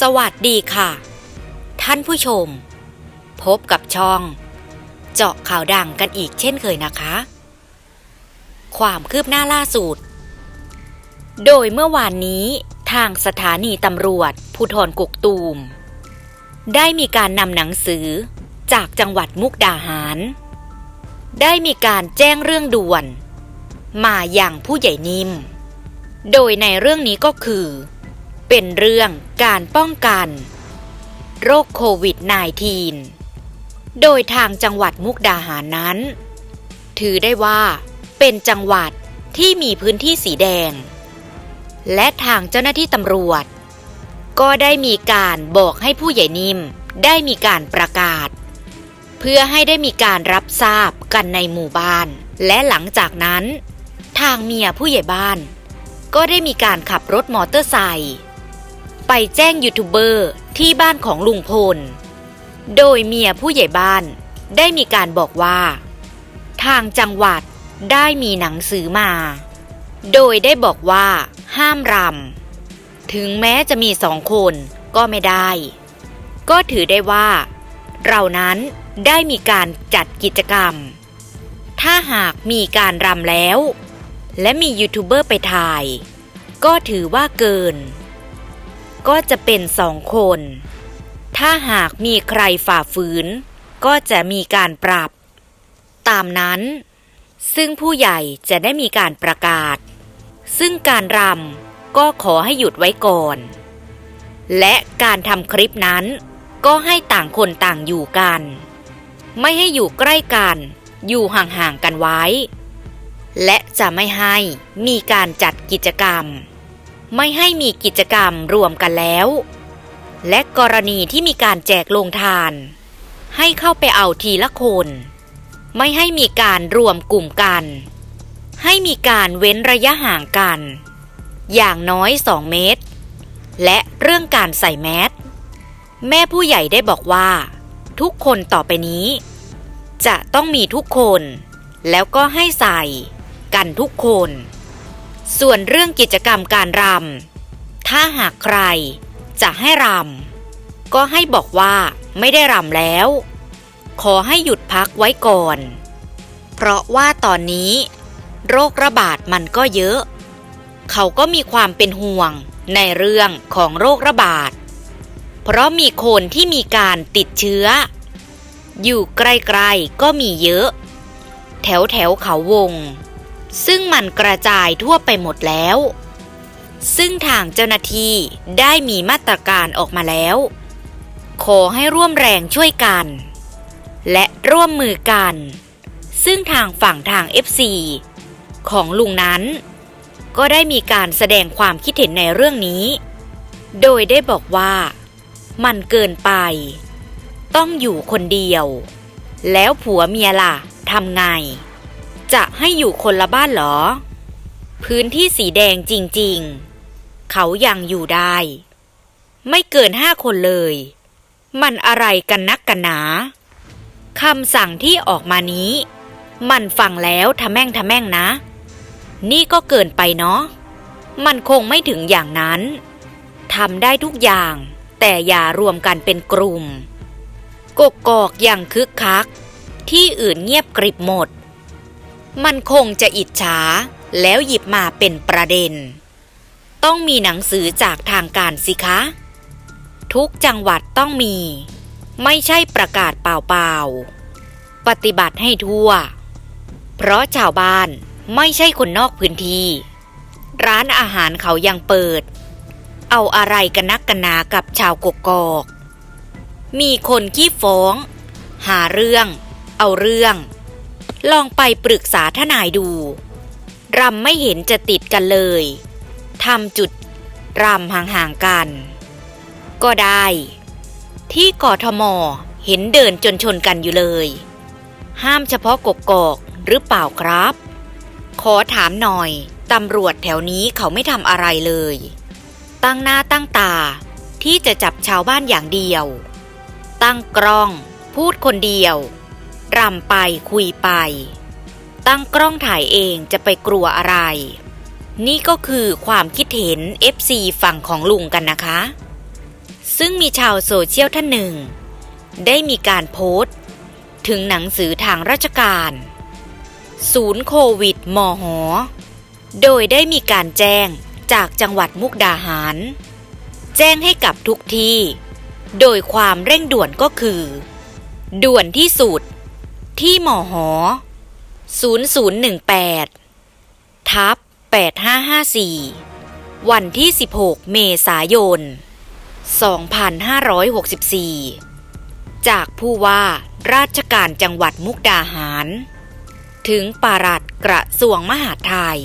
สวัสดีค่ะ ท่านผู้ชม พบกับช่อง เจาะข่าวดังกันอีกเช่นเคยนะคะ ความคืบหน้าล่าสุด โดยเมื่อวานนี้ทางสถานีตำรวจภูธรกกตูม ได้มีการนำหนังสือจากจังหวัดมุกดาหาร ได้มีการแจ้งเรื่องด่วน มาอย่างผู้ใหญ่นิ่ม โดยในเรื่องนี้ก็คือ เป็นเรื่องการป้องกัน โรคโควิด -19 โดยทางจังหวัดมุกดาหารนั้น ถือได้ว่าเป็นจังหวัดที่มีพื้นที่สีแดง และทางเจ้าหน้าที่ตำรวจ ก็ได้มีการบอกให้ผู้ใหญ่นิ่มได้มีการประกาศ เพื่อให้ได้มีการรับทราบกันในหมู่บ้าน และหลังจากนั้น ทางเมียผู้ใหญ่บ้าน ก็ได้มีการขับรถมอเตอร์ไซค์ ไปแจ้งยูทูบเบอร์ที่บ้านของลุงพล โดยเมียผู้ใหญ่บ้านได้มีการบอกว่า ทางจังหวัดได้มีหนังสือมา โดยได้บอกว่า ห้ามรำถึงแม้จะมีสองคนก็ไม่ได้ ก็ถือได้ว่า เรานั้นได้มีการจัดกิจกรรม ถ้าหากมีการรำแล้ว และมียูทูบเบอร์ไปถ่าย ก็ถือว่าเกิน ก็จะเป็นสองคน ถ้าหากมีใครฝ่าฝืน ก็จะมีการปรับ ตามนั้น ซึ่งผู้ใหญ่จะได้มีการประกาศ ซึ่งการรำก็ขอให้หยุดไว้ก่อน และการทำคลิปนั้น ก็ให้ต่างคนต่างอยู่กัน ไม่ให้อยู่ใกล้กัน อยู่ห่างๆกันไว้ และจะไม่ให้มีการจัดกิจกรรม ไม่ให้มีกิจกรรมรวมกันแล้ว และกรณีที่มีการแจกโรงทาน ให้เข้าไปเอาทีละคน ไม่ให้มีการรวมกลุ่มกัน ให้มีการเว้นระยะห่างกัน อย่างน้อย 2 เมตร และเรื่องการใส่แมสแม่ผู้ใหญ่ได้บอกว่า ทุกคนต่อไปนี้ จะต้องมีทุกคน แล้วก็ให้ใส่ กันทุกคน ส่วนเรื่องกิจกรรมการรำถ้าหากใครจะให้รำก็ให้บอกว่าไม่ได้รำแล้ว ขอให้หยุดพักไว้ก่อน เพราะว่าตอนนี้ โรคระบาดมันก็เยอะ เขาก็มีความเป็นห่วงในเรื่องของโรคระบาด เพราะมีคนที่มีการติดเชื้อ อยู่ใกล้ๆก็มีเยอะ แถวแถวๆเขาวง ซึ่งมันกระจายทั่วไปหมดแล้ว ซึ่งทางเจ้าหน้าที่ได้มีมาตรการออกมาแล้ว ขอให้ร่วมแรงช่วยกัน และร่วมมือกัน ซึ่งทางฝั่งทาง FC ของลุงนั้น ก็ได้มีการแสดงความคิดเห็นในเรื่องนี้ โดยได้บอกว่ามันเกินไป ต้องอยู่คนเดียว แล้วผัวเมียล่ะทำไง จะให้อยู่คนละบ้านเหรอ พื้นที่สีแดงจริงๆ เขายังอยู่ได้ ไม่เกินห้าคนเลย มันอะไรกันนักกันหนาคำสั่งที่ออกมานี้ มันฟังแล้วทะแม่งทะแม่งนะ นี่ก็เกินไปเนาะ มันคงไม่ถึงอย่างนั้นทำได้ทุกอย่าง แต่อย่ารวมกันเป็นกลุ่ม กกกอกอย่างคึกคัก ที่อื่นเงียบกริบหมด มันคงจะอิจฉาแล้วหยิบมาเป็นประเด็น ต้องมีหนังสือจากทางการสิคะ ทุกจังหวัดต้องมี ไม่ใช่ประกาศเปล่าๆ ปฏิบัติให้ทั่ว เพราะชาวบ้านไม่ใช่คนนอกพื้นที่ ร้านอาหารเขายังเปิด เอาอะไรกันนักกันนากับชาวกกอก มีคนขี้ฟ้อง หาเรื่อง เอาเรื่อง ลองไปปรึกษาทนายดู รำไม่เห็นจะติดกันเลย ทำจุดรำห่างๆกัน ก็ได้ ที่กทมเห็นเดินจนชนกันอยู่เลย ห้ามเฉพาะกกอกหรือเปล่าครับ ขอถามหน่อย ตำรวจแถวนี้เขาไม่ทำอะไรเลย ตั้งหน้าตั้งตาที่จะจับชาวบ้านอย่างเดียว ตั้งกล้อง พูดคนเดียว รำไปคุยไป ตั้งกล้องถ่ายเองจะไปกลัวอะไร นี่ก็คือความคิดเห็น FC ฝั่งของลุงกันนะคะ ซึ่งมีชาวโซเชียลท่านหนึ่ง ได้มีการโพสต์ ถึงหนังสือทางราชการ ศูนย์โควิดมหโดยได้มีการแจ้งจากจังหวัดมุกดาหาร แจ้งให้กับทุกที่ โดยความเร่งด่วนก็คือ ด่วนที่สุด ที่หมอหอ 0018 ทับ 8554 วันที่ 16 เมษายน 2564 จากผู้ว่าราชการจังหวัดมุกดาหาร ถึงปารัดกระทรวงมหาดไทย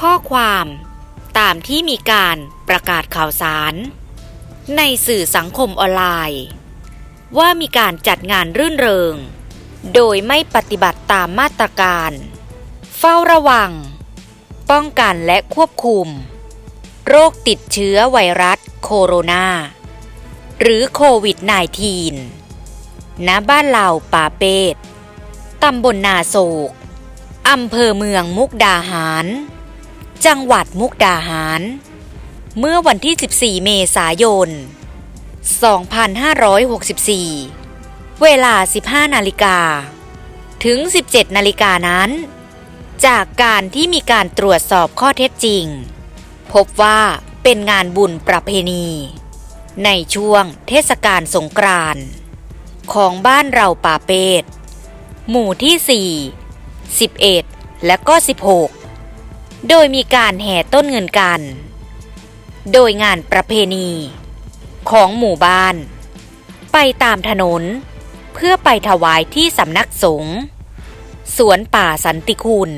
ข้อความตามที่มีการประกาศข่าวสาร ในสื่อสังคมออนไลน์ ว่ามีการจัดงานรื่นเริง โดยไม่ปฏิบัติตามมาตรการ เฝ้าระวัง ป้องกันและควบคุม โรคติดเชื้อไวรัสโคโรนาหรือโควิด -19 ณบ้านเหล่าป่าเปตตำบลนาโศกอำเภอเมืองมุกดาหาร จังหวัดมุกดาหาร เมื่อวันที่ 14 เมษายน 2564 เวลา 15 นาฬิกา ถึง 17 นาฬิกานั้น จากการที่มีการตรวจสอบข้อเท็จจริง พบว่าเป็นงานบุญประเพณี ในช่วงเทศกาลสงกรานต์ของบ้านเราป่าเปตหมู่ที่ 4 11 และก็ 16 โดยมีการแห่ต้นเงินกัน โดยงานประเพณี ของหมู่บ้าน ไปตามถนน พื่อไปถวายที่สำนักสงฆ์สวนป่าสันติคุณ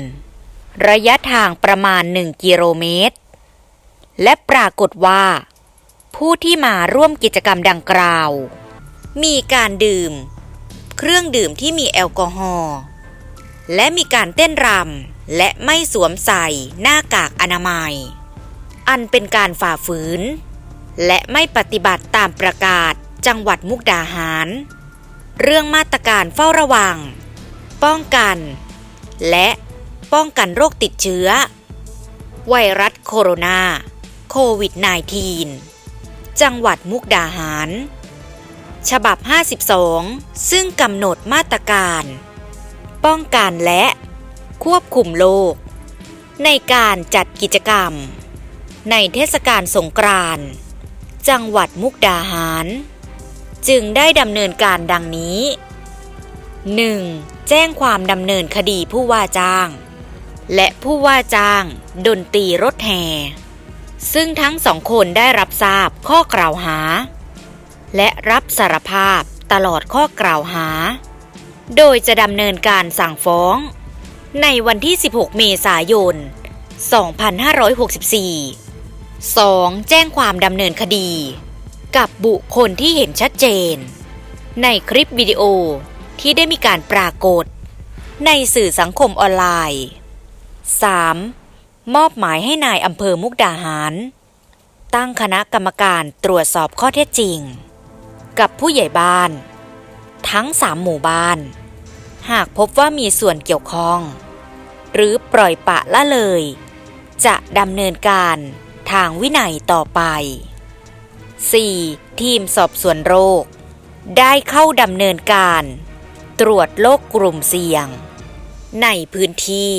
ระยะทางประมาณ1กิโลเมตร และปรากฏว่า ผู้ที่มาร่วมกิจกรรมดังกล่าว มีการดื่ม เครื่องดื่มที่มีแอลกอฮอล์และมีการเต้นรำและไม่สวมใส่หน้ากากอนามัย อันเป็นการฝ่าฝืน และไม่ปฏิบัติตามประกาศจังหวัดมุกดาหาร เรื่องมาตรการเฝ้าระวัง ป้องกัน และป้องกันโรคติดเชื้อ ไวรัสโคโรนาโควิด -19 จังหวัดมุกดาหาร ฉบับ 52 ซึ่งกำหนดมาตรการ ป้องกันและควบคุมโรคในการจัดกิจกรรม ในเทศกาลสงกรานต์จังหวัดมุกดาหาร จึงได้ดำเนินการดังนี้ 1. แจ้งความดำเนินคดีผู้ว่าจ้าง และผู้ว่าจ้าง ดนตรีรถแห่ซึ่งทั้งสองคนได้รับทราบข้อกล่าวหา และรับสารภาพตลอดข้อกล่าวหา โดยจะดำเนินการสั่งฟ้อง ในวันที่ 16 เมษายน 2564 2. แจ้งความดำเนินคดี กับบุคคลที่เห็นชัดเจน ในคลิปวิดีโอที่ได้มีการปรากฏ ในสื่อสังคมออนไลน์ 3. มอบหมายให้นายอำเภอมุกดาหาร ตั้งคณะกรรมการตรวจสอบข้อเท็จจริง กับผู้ใหญ่บ้าน ทั้งสามหมู่บ้าน หากพบว่ามีส่วนเกี่ยวข้อง หรือปล่อยปะละเลย จะดำเนินการทางวินัยต่อไป 4. ทีมสอบสวนโรค ได้เข้าดำเนินการ ตรวจโรคกลุ่มเสี่ยง ในพื้นที่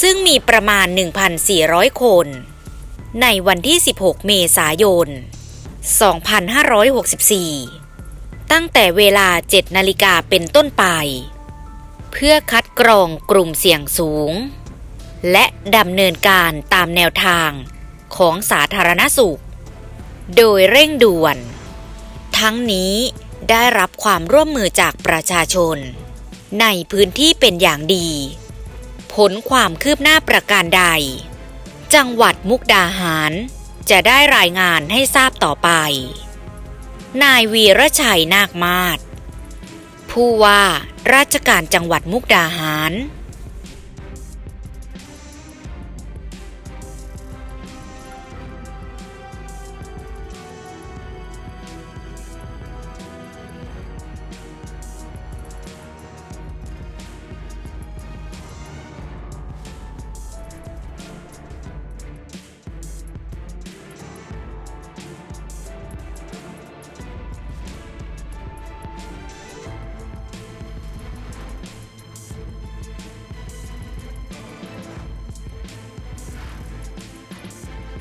ซึ่งมีประมาณ 1,400 คน ในวันที่ 16 เมษายน 2564 ตั้งแต่เวลา 7 นาฬิกาเป็นต้นไป เพื่อคัดกรองกลุ่มเสี่ยงสูง และดำเนินการตามแนวทางของสาธารณสุข โดยเร่งด่วน ทั้งนี้ได้รับความร่วมมือจากประชาชน ในพื้นที่เป็นอย่างดี ผลความคืบหน้าประการใด จังหวัดมุกดาหาร จะได้รายงานให้ทราบต่อไป นายวีรชัยนาคมาศผู้ว่าราชการจังหวัดมุกดาหาร